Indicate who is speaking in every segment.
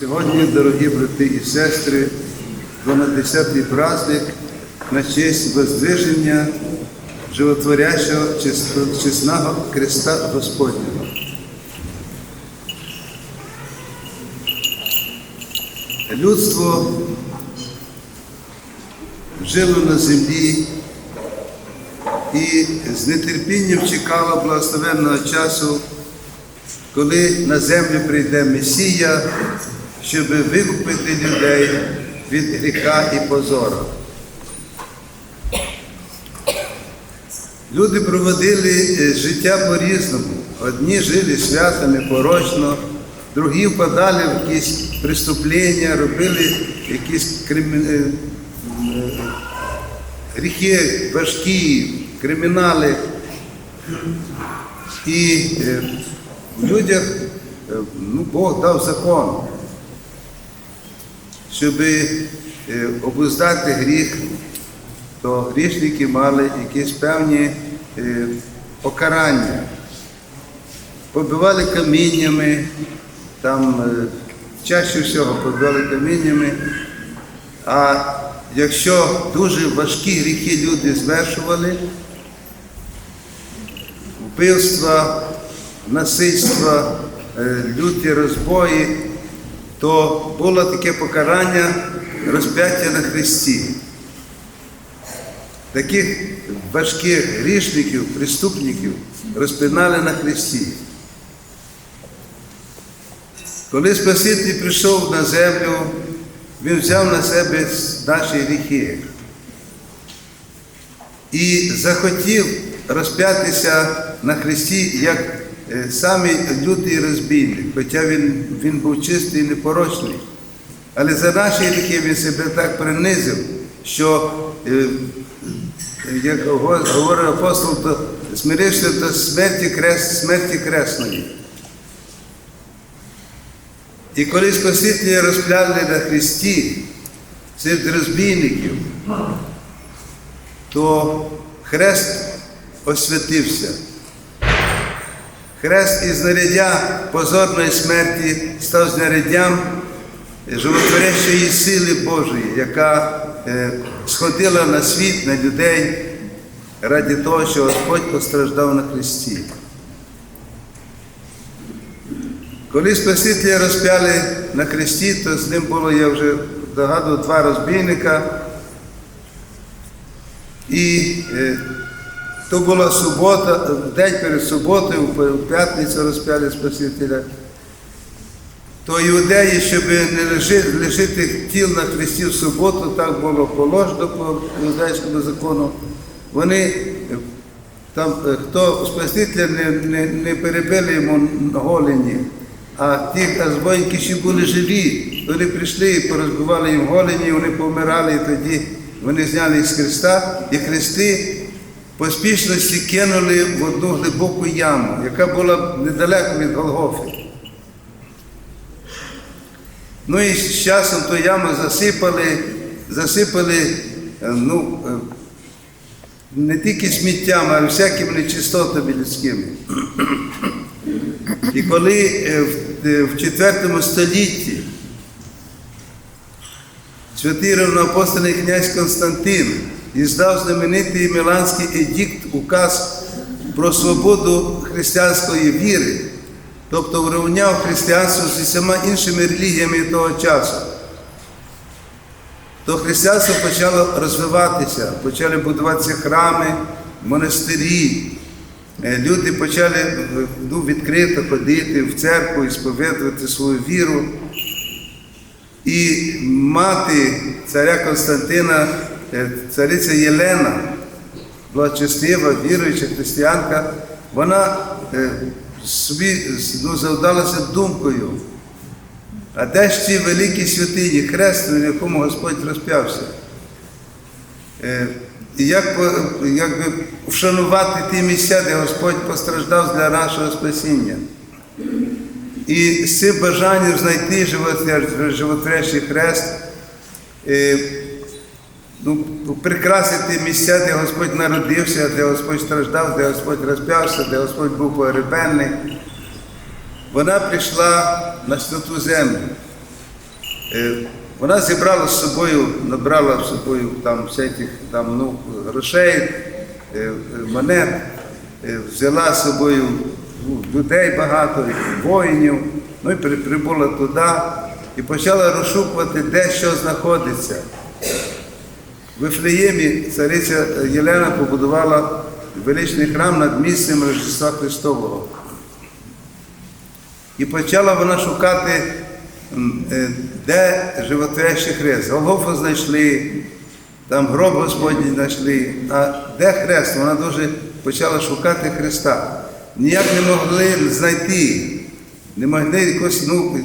Speaker 1: Сьогодні, дорогі брати і сестри, 12-й праздник на честь воздвиження животворящого чесного Христа Господнього. Людство жило на землі і з нетерпінням чекало благословенного часу, коли на землю прийде Месія, щоб викупити людей від гріха і позору. Люди проводили е, життя по-різному. Одні жили свято, непорочно, другі впадали в якісь преступлення, робили якісь кримі... е, е, гріхи важкі, кримінали. І в людях ну, Бог дав закон, щоб обуздати гріх, то грішники мали якісь певні е, покарання. Побивали каміннями, там е, чаще всього побивали каміннями. А якщо дуже важкі гріхи люди звершували, вбивства, насильства, е, люті розбої, то було таке покарання розп'яття на Христі. Таких важких грішників, преступників розпинали на Христі. Коли Спаситель прийшов на землю, Він взяв на себе наші гріхи і захотів розп'ятися на Христі як самий лютий розбійник, хоча він, він був чистий і непорочний. Але за наші гріхи він себе так принизив, що, е, як го- говорить апостол, то смирився до смерті, крест, смерті кресної. І коли Спасителя розпляли на Христі серед розбійників, то хрест освятився. Хрест із знаряддя позорної смерті став знаряддям животворящої сили Божої, яка е, сходила на світ, на людей ради того, що Господь постраждав на Христі. Коли Спасителя розп'яли на хресті, то з ним було, я вже догадував, два розбійника. І е, то була субота, день перед суботою, в п'ятницю розп'яли Спасителя. То іудеї, щоб не лишити, лишити тіл на хресті в суботу, так було положено по іудейському закону. Вони е, там, е, хто Спасителя не, не, не перебили йому голені, а ті розбойники ще були живі. Вони прийшли і порозбивали їм голені, вони помирали, і тоді вони зняли з хреста, і хрести поспішності кинули в одну глибоку яму, яка була недалеко від Голгофи. Ну і з часом ту яму засипали, засипали е, ну, е, не тільки сміттям, а й всякими нечистотами людськими. І коли е, в- е, в IV столітті святий рівноапостольний князь Константин іздав знаменитий Міланський едикт, указ про свободу християнської віри, тобто врівняв християнство з усіма іншими релігіями того часу, то християнство почало розвиватися, почали будуватися храми, монастирі. Е, Люди почали е, ну, відкрито ходити в церкву і сповідувати свою віру. І мати царя Константина, цариця Єлена, благочестива, віруюча християнка, вона е, собі ну, завдалася думкою. А де ж ці великі святині, хрест, на якому Господь розп'явся? Е, І як, як би вшанувати ті місця, де Господь постраждав для нашого спасіння. І з цим бажанням знайти животвор- животворящий хрест, е, ну, прикрасити місця, де Господь народився, де Господь страждав, де Господь розп'явся, де Господь був погребенний. Вона прийшла на святу землю. Е, Вона зібрала з собою, набрала з собою там всяких там, ну, грошей, е, е, монет, взяла з собою ну, людей багато, воїнів, ну і прибула туди і почала розшукувати, де що знаходиться. В Вифлеємі цариця Єлена побудувала величний храм над місцем Рождества Христового. І почала вона шукати, де животворящий хрест. Голгофу знайшли, там гроб Господній знайшли. А де хрест? Вона дуже почала шукати Христа. Ніяк не могли знайти, не могли якусь, ну,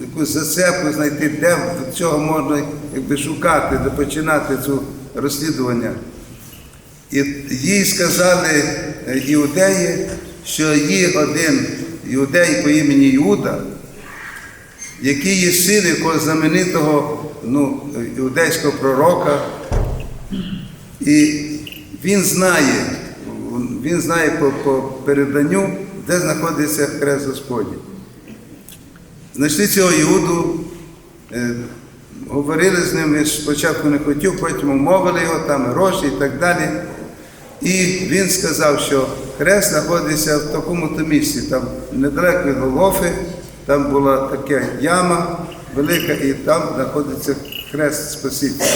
Speaker 1: якусь зацепку знайти, де в цього можна якби, шукати, де починати це розслідування. І їй сказали е, іудеї, що є один іудей по імені Іуда, який є син якогось знаменитого ну, іудейського пророка, і він знає, він знає по, по переданню, де знаходиться хрест Господній. Знайшли цього Іуду, е, говорили з ним, він спочатку не хотів, потім умовили його, там гроші і так далі. І він сказав, що хрест знаходиться в такому-то місці, там недалеко від Голгофи, там була така яма велика, і там знаходиться хрест Спасителя.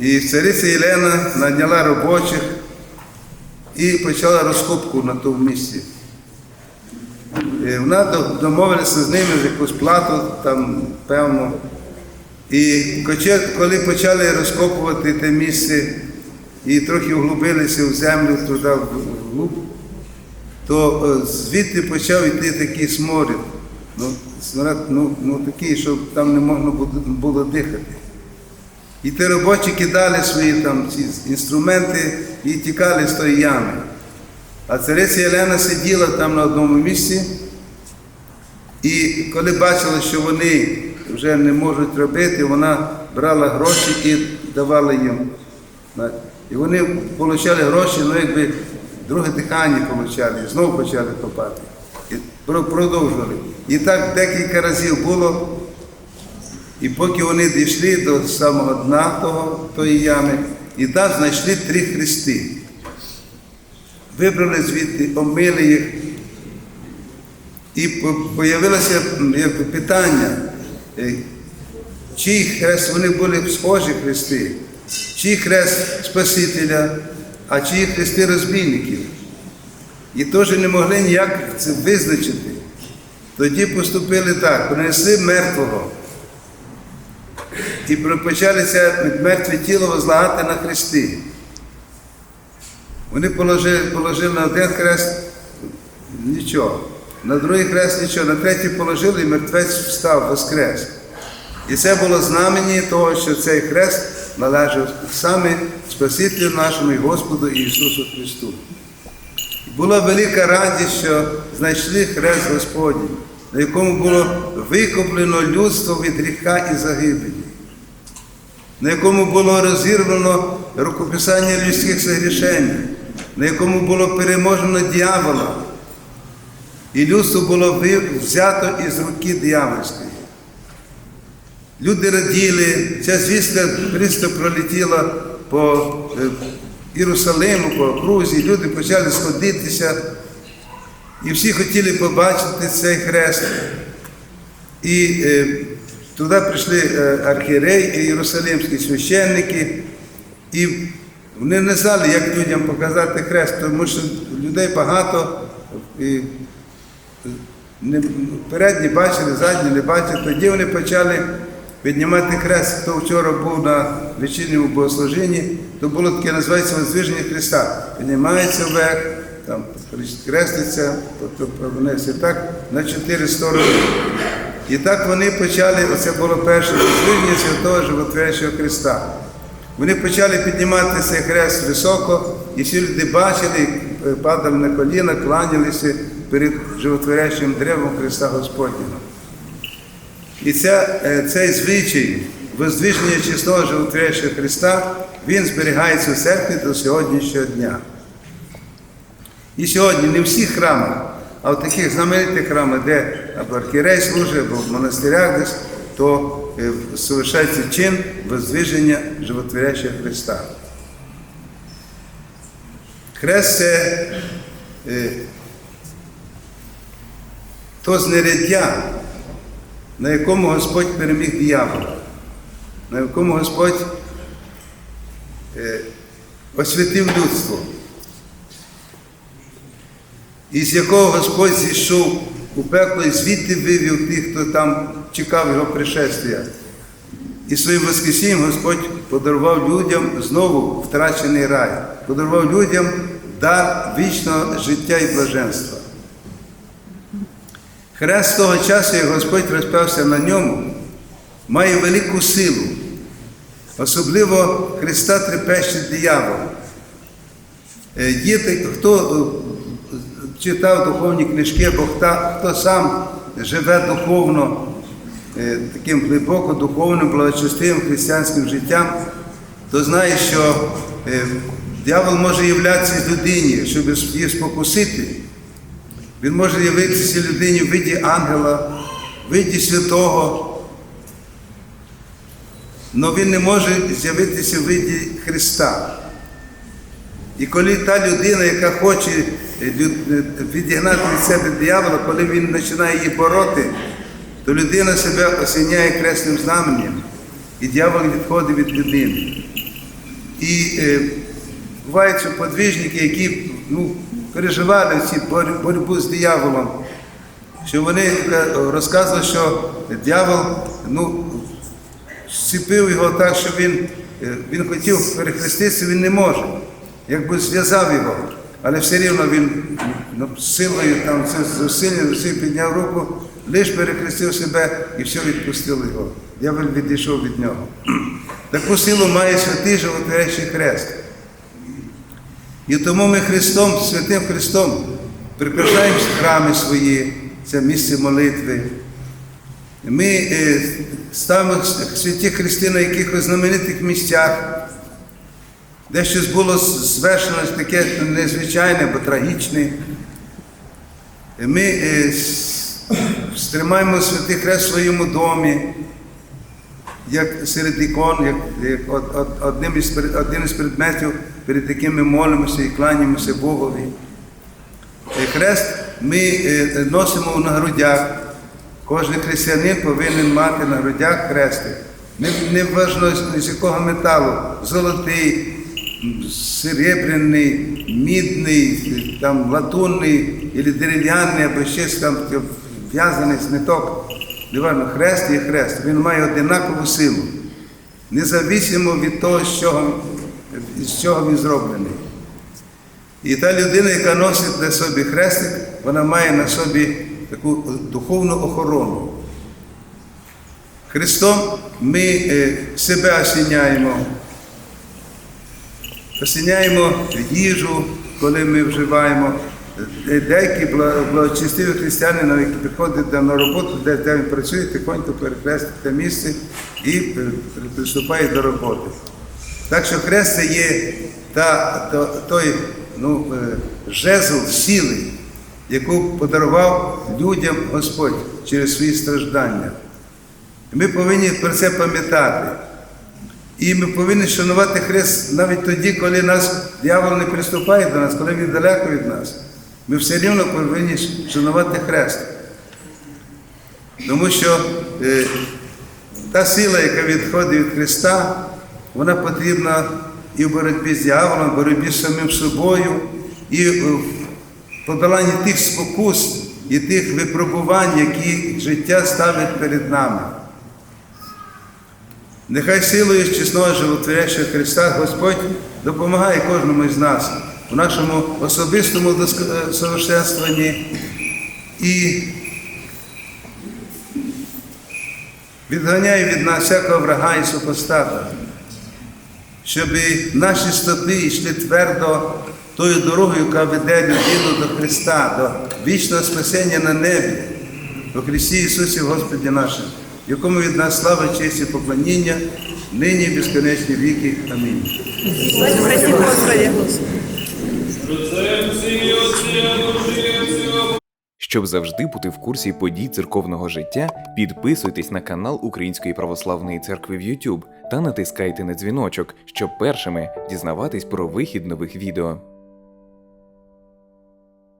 Speaker 1: І цариця Єлена наняла робочих і почала розкопку на тому місці. Вона до- домовилася з ними за якусь плату, там, певно. І коли почали розкопувати те місце і трохи углубилися в землю туди вглуб, то е, звідти почав йти такий сморід. Ну, сморід, ну, ну такий, що там не можна було дихати. І ті робочі кидали свої там ці інструменти і тікали з тої ями. А цариця Єлена сиділа там на одному місці, і коли бачила, що вони вже не можуть робити, вона брала гроші і давала їм. І вони отримали гроші, ну якби друге дихання отримали, і знову почали копати. І продовжували. І так декілька разів було. І поки вони дійшли до самого дна того, тої ями, і там знайшли три хрести. Вибрали звідти, омили їх. І якби, питання, е, чий хрест, вони були схожі хрести, чий хрест Спасителя, а чиї хрести розбійників. І теж не могли ніяк це визначити. Тоді поступили так, принесли мертвого і почали це мертве тіло возлагати на хрести. Вони положили, положили на один хрест нічого, на другий хрест нічого, на третій положили і мертвець встав, воскрес. І це було знамені того, що цей хрест належав саме Спасителю нашому і Господу Ісусу Христу. Була велика радість, що знайшли хрест Господній, на якому було викуплено людство від гріха і загибелі на якому було розірвано рукописання людських согрішень, на якому було переможено дьявола, і людство було взято із руки дьявольської. Люди раділи, ця звістка приступ пролетіла по е, Єрусалиму, по окрузі, люди почали сходитися, і всі хотіли побачити цей хрест. І е, туди прийшли е, архієрей і єрусалимські священники, і вони не знали, як людям показати хрест, тому що людей багато, і не, передні бачили, задні не бачили. Тоді вони почали піднімати хрест. Хто вчора був на вечірньому богослужінні, то було таке називається Воздвиження Христа. Піднімається вверх, там потім пронесеться так на чотири сторони. І так вони почали, оце було перше дослідження святого Животворящого Христа. Вони почали піднімати цей хрест високо, і всі люди бачили, е, падали на коліна, кланялися перед животворящим древом Христа Господнього. І ця, е, цей звичай воздвиження чесного животворящого Христа, він зберігається в церкві до сьогоднішнього дня. І сьогодні не в всіх храмах, а в таких знаменитих храмах, де або архірей служить, або в монастирях десь, то е, совершається чин воздвиження животворящого Христа. Хрест це е, то знаряддя, на якому Господь переміг диявола, на якому Господь е, освятив людство, із якого Господь зійшов у пекло і звідти вивів тих, хто там чекав його пришестя. І своїм Воскресінням Господь подарував людям знову втрачений рай, подарував людям дар вічного життя і блаженства. Хрест того часу, як Господь розпався на ньому, має велику силу. Особливо Христа трепещить диявол. Е, Є хто читав духовні книжки, або хто, хто сам живе духовно, е, таким глибоко духовним, благочестивим християнським життям, то знає, що е, диявол може являтися людині, щоб її спокусити. Він може явитися людині в виді ангела, в виді святого, але він не може з'явитися в виді Христа. І коли та людина, яка хоче е, е, відігнати від себе диявола, коли він починає її бороти, то людина себе осіняє кресним знаменем, і диявол відходить від людини. І е, бувають що подвижники, які ну, переживали ці боротьбу з дияволом, що вони е, розказували, що диявол ну, зціпив його так, що він, він хотів перехреститися, він не може. Якби зв'язав його, але все рівно він ну, силою там це зусилля, зусиль підняв руку, лише перехрестив себе і все відпустило його. Дявол відійшов від нього. Таку силу має святий животворящий хрест. І тому ми Христом, святим Христом, прикрашаємо храми свої, це місце молитви. Ми е, ставимо святі хрести на якихось знаменитих місцях, де щось було звершено таке незвичайне або трагічне. Ми е, стримаємо святий хрест в своєму домі, як серед ікон, як, як од- од- одним із, один із предметів, перед яким ми молимося і кланяємося Богові. Е, Хрест ми е, носимо на грудях. Кожен християнин повинен мати на грудях хрестик. Не, важно з якого металу, золотий, серебряний, мідний, там, латунний, або дерев'яний, або щось там в'язаний з ниток. Неважно, хрест є хрест, він має одинакову силу. Независимо від того, з чого, з чого він зроблений. І та людина, яка носить на собі хрестик, вона має на собі таку духовну охорону. Христом ми е, себе осіняємо, осіняємо їжу, коли ми вживаємо. Деякі бла- благочестиві християни, які приходять на роботу, де, він працює, тихонько перехрестить те місце і приступає до роботи. Так що хрест це є та, то- той ну, е, жезл сили, яку подарував людям Господь через свої страждання. Ми повинні про це пам'ятати. І ми повинні шанувати хрест навіть тоді, коли нас дьявол не приступає до нас, коли він далеко від нас. Ми все рівно повинні шанувати хрест. Тому що е, та сила, яка відходить від Христа, вона потрібна і в боротьбі з дьяволом, в боротьбі з самим собою, і в подоланні тих спокус і тих випробувань, які життя ставить перед нами. Нехай силою чесного животворящого Христа Господь допомагає кожному із нас у нашому особистому е, совершенствуванні і відганяє від нас всякого врага і супостата, щоб наші стопи йшли твердо тою дорогою, яка веде людину до Христа, до вічного спасення на небі, до Христі Ісусі Господі нашому, якому від нас слава, честь і поклоніння, нині і безконечні віки. Амінь.
Speaker 2: Щоб завжди бути в курсі подій церковного життя, підписуйтесь на канал Української православної церкви в YouTube та натискайте на дзвіночок, щоб першими дізнаватись про вихід нових відео.